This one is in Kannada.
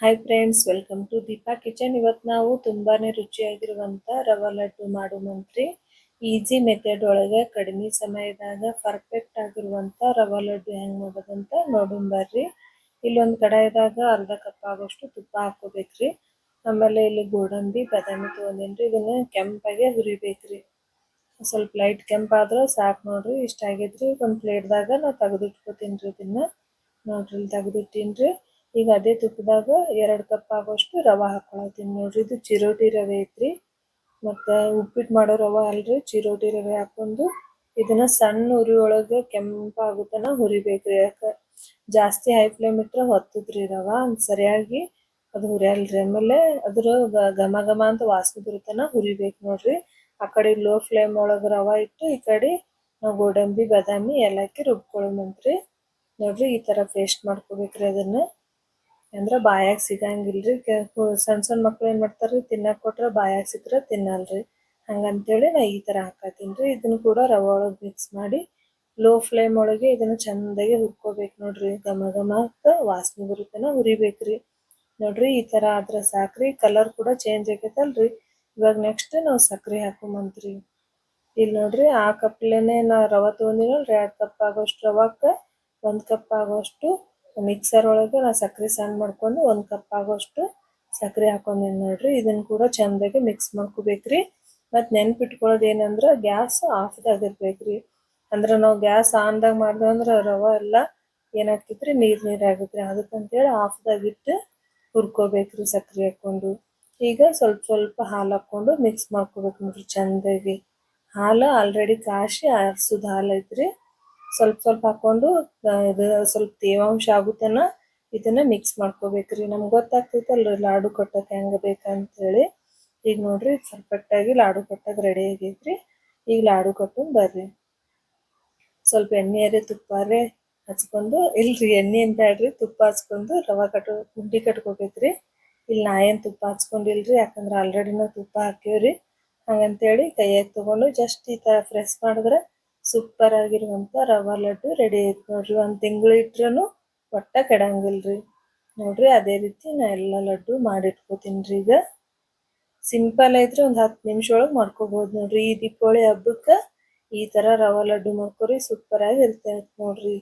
Hi friends welcome to Deepa kitchen ಇವತ್ತು ನಾವು ತುಂಬಾನೇ ರುಚಿಯಾಗಿರುವಂಥ ರವೆ ಲಡ್ಡು ಮಾಡುವಂತ್ರಿ ಈಸಿ ಮೆಥಡ್ ಒಳಗೆ ಕಡಿಮೆ ಸಮಯದಾಗ ಪರ್ಫೆಕ್ಟ್ ಆಗಿರುವಂತ ರವೆ ಲಡ್ಡು ಹೆಂಗ್ ಮಾಡೋದಂತ ನೋಡೋಣ ಬರ್ರಿ. ಇಲ್ಲೊಂದು ಕಡಾಯಿದಾಗ ಅರ್ಧ ಕಪ್ ಆಗೋಷ್ಟು ತುಪ್ಪ ಹಾಕೋಬೇಕ್ರಿ ಆಮೇಲೆ ಇಲ್ಲಿ ಗೋಡಂಬಿ, ಬಾದಾಮಿ ತೊಗೊಂಡೇನ್ರಿ. ಇದನ್ನ ಕೆಂಪಾಗೆ ಹುರಿಬೇಕ್ರಿ. ಸ್ವಲ್ಪ ಲೈಟ್ ಕೆಂಪಾದ್ರೆ ಸಾಕು ನೋಡ್ರಿ, ಇಷ್ಟ ಆಗೈತ್ರಿ ಒಂದು ಪ್ಲೇಟ್ದಾಗ ನಾವು ತೆಗೆದಿಟ್ಕೋತೀನಿ ಇದನ್ನ. ನೋಡ್ರಿ ಇಲ್ಲಿ ತೆಗೆದಿಟ್ಟೀನ್ರಿ. ಈಗ ಅದೇ ತುಪ್ಪದಾಗ ಎರಡು ಕಪ್ ಆಗೋಷ್ಟು ರವೆ ಹಾಕೊಳತ್ತೀನಿ ನೋಡ್ರಿ. ಇದು ಚಿರೋಟಿ ರವೆ ಐತ್ರಿ. ಮತ್ತು ಉಪ್ಪಿಟ್ಟು ಮಾಡೋ ರವೆ ಅಲ್ರಿ, ಚಿರೋಟಿ ರವೆ ಹಾಕೊಂಡು ಇದನ್ನ ಸಣ್ಣ ಉರಿ ಒಳಗೆ ಕೆಂಪಾಗುತ್ತನ ತನ ಹುರಿಬೇಕ್ರಿ. ಯಾಕೆ ಜಾಸ್ತಿ ಹೈ ಫ್ಲೇಮ್ ಇಟ್ಟರೆ ಹೊತ್ತದ್ರಿ ರವ ಸರಿಯಾಗಿ ಅದು ಹುರಿಯಲ್ರಿ. ಆಮೇಲೆ ಅದ್ರ ಘಮ ಘಮ ಅಂತ ವಾಸನೆ ಬರುತ್ತನ ಹುರಿಬೇಕು ನೋಡ್ರಿ. ಆ ಕಡೆ ಲೋ ಫ್ಲೇಮ್ ಒಳಗೆ ರವೆ ಇಟ್ಟು ಈ ಕಡೆ ನಾವು ಗೋಡಂಬಿ, ಬಾದಾಮಿ ಏಲಕ್ಕಿ ರುಬ್ಕೊಳ್ಳೋಣಂತ್ರಿ ನೋಡ್ರಿ ಈ ತರ ಪೇಸ್ಟ್ ಮಾಡ್ಕೋಬೇಕ್ರಿ ಅದನ್ನ. ಅಂದ್ರ ಬಾಯಾಗ ಸಿಗಂಗಿಲ್ರಿ. ಸಣ್ಣ ಸಣ್ಣ ಮಕ್ಳು ಏನ್ ಮಾಡ್ತಾರ್ರಿ, ತಿನ್ನಕ್ ಕೊಟ್ರ ಬಾಯಾಗ ಸಿಕ್ರ ತಿನ್ನಲ್ರಿ. ಹಂಗಂತೇಳಿ ನಾ ಈ ತರ ಹಾಕತ್ತೀನ್ರಿ. ಇದನ್ನ ಕೂಡ ರವೆ ಒಳಗೆ ಮಿಕ್ಸ್ ಮಾಡಿ ಲೋ ಫ್ಲೇಮ್ ಒಳಗೆ ಇದನ್ನ ಚಂದಾಗಿ ಹುರ್ಕೋಬೇಕು ನೋಡ್ರಿ. ಘಮ ಘಮ ಅಂತ ವಾಸನೆ ಬರುತ್ತನ ಹುರಿಬೇಕ್ರಿ. ನೋಡ್ರಿ ಈ ತರ ಆದ್ರ ಸಾಕ್ರಿ. ಕಲರ್ ಕೂಡ ಚೇಂಜ್ ಆಗೈತಲ್ರಿ. ಇವಾಗ ನೆಕ್ಸ್ಟ್ ನಾವು ಸಕ್ರಿ ಹಾಕೊಂಬಂತ್ರಿ. ಇಲ್ಲಿ ನೋಡ್ರಿ ಆ ಕಪ್ಲೇನೆ ನಾ ರವ ತಗೊಂಡಿನಲ್ರಿ. ಎರಡ್ ಕಪ್ ಆಗೋಷ್ಟು ರವಕ್ಕ, ಒಂದ್ ಕಪ್ ಆಗೋಷ್ಟು ಮಿಕ್ಸರ್ ಒಳಗೆ ನಾ ಸಕ್ಕರೆ ಸಣ್ಣ ಮಾಡ್ಕೊಂಡು ಒಂದು ಕಪ್ ಆಗೋಷ್ಟು ಸಕ್ಕರೆ ಹಾಕೊಂಡೇನಿ ನೋಡ್ರಿ. ಇದನ್ನ ಕೂಡ ಚಂದಾಗಿ ಮಿಕ್ಸ್ ಮಾಡ್ಕೋಬೇಕ್ರಿ. ಮತ್ತು ನೆನ್ಪಿಟ್ಕೊಳ್ಳೋದು ಏನಂದ್ರೆ ಗ್ಯಾಸ್ ಆಫ್ದಾಗ ಇರ್ಬೇಕ್ರಿ. ಅಂದ್ರೆ ನಾವು ಗ್ಯಾಸ್ ಆನ್ದಾಗ ದಾಗ ರವೆ ಅಂದ್ರ ರವಾ ಎಲ್ಲ ಏನಾಗ್ತೈತ್ರಿ? ನೀರು ನೀರ್ ಆಗತ್ರಿ. ಅದಕ್ಕಂತೇಳಿ ಆಫ್ ದಾಗ ಇಟ್ಟು ಹುರ್ಕೋಬೇಕ್ರಿ ಸಕ್ರೆ ಹಾಕ್ಕೊಂಡು ಈಗ ಸ್ವಲ್ಪ ಸ್ವಲ್ಪ ಹಾಲು ಹಾಕ್ಕೊಂಡು ಮಿಕ್ಸ್ ಮಾಡ್ಕೋಬೇಕು ನೋಡ್ರಿ. ಚಂದಾಗಿ ಹಾಲು ಆಲ್ರೆಡಿ ಕಾಶಿ ಆರ್ಸುದ್ ಹಾಲು ಐತ್ರಿ. ಸ್ವಲ್ಪ ಸ್ವಲ್ಪ ಹಾಕೊಂಡು ಇದು ಸ್ವಲ್ಪ ತೇವಾಂಶ ಆಗುತ್ತನ, ಇದನ್ನ ಮಿಕ್ಸ್ ಮಾಡ್ಕೋಬೇಕ್ರಿ. ನಮ್ಗೆ ಗೊತ್ತಾಗ್ತೈತಲ್ರಿ ಲಾಡು ಕಟ್ಟಕ್ಕೆ ಹೆಂಗ ಬೇಕಂತೇಳಿ. ಈಗ ನೋಡ್ರಿ ಪರ್ಫೆಕ್ಟಾಗಿ ಲಾಡು ಕಟ್ಟಾಗ ರೆಡಿ ಆಗೈತ್ರಿ. ಈಗ ಲಾಡು ಕಟ್ಟೋನ್ ಬರ್ರಿ. ಸ್ವಲ್ಪ ಎಣ್ಣೆ ಅರೆ ತುಪ್ಪಾರೆ ಹಚ್ಕೊಂಡು, ಇಲ್ರಿ ಎಣ್ಣೆ ಅಂತ ಹೇಳ್ರಿ ತುಪ್ಪ ಹಚ್ಕೊಂಡು, ರವಾ ಕಟ್ಟು ಉಂಡಿ ಕಟ್ಕೋಬೇಕ್ರಿ. ಇಲ್ಲಿ ನಾ ಏನ್ ತುಪ್ಪ ಹಚ್ಕೊಂಡಿಲ್ರಿ, ಯಾಕಂದ್ರೆ ಆಲ್ರೆಡಿ ನಾವು ತುಪ್ಪ ಹಾಕೇವ್ರಿ. ಹಂಗಂತೇಳಿ ಕೈಯಾಗಿ ತಗೊಂಡು ಜಸ್ಟ್ ಈ ತರ ಪ್ರೆಸ್ ಮಾಡಿದ್ರೆ ಸೂಪರ್ ಆಗಿರುವಂತ ರವಾ ಲಡ್ಡು ರೆಡಿ ಆಯ್ತು ನೋಡ್ರಿ. ಒಂದು ತಿಂಗಳು ಇಟ್ರೂ ಒಟ್ಟ ಕೆಡಂಗಿಲ್ರಿ. ನೋಡ್ರಿ ಅದೇ ರೀತಿ ನಾ ಎಲ್ಲ ಲಡ್ಡು ಮಾಡಿಟ್ಕೋತೀನ್ರಿ ಈಗ. ಸಿಂಪಲ್ ಐತ್ರಿ ಒಂದು ಹತ್ತು ನಿಮಿಷ ಒಳಗೆ ಮಾಡ್ಕೋಬಹುದು ನೋಡ್ರಿ. ಈ ದೀಪಾವಳಿ ಹಬ್ಬಕ್ಕೆ ಈ ತರ ರವಾ ಲಡ್ಡು ಮಾಡ್ಕೊರಿ ಸೂಪರ್ ಆಗಿ ಇರ್ತೈತೆ ನೋಡ್ರಿ.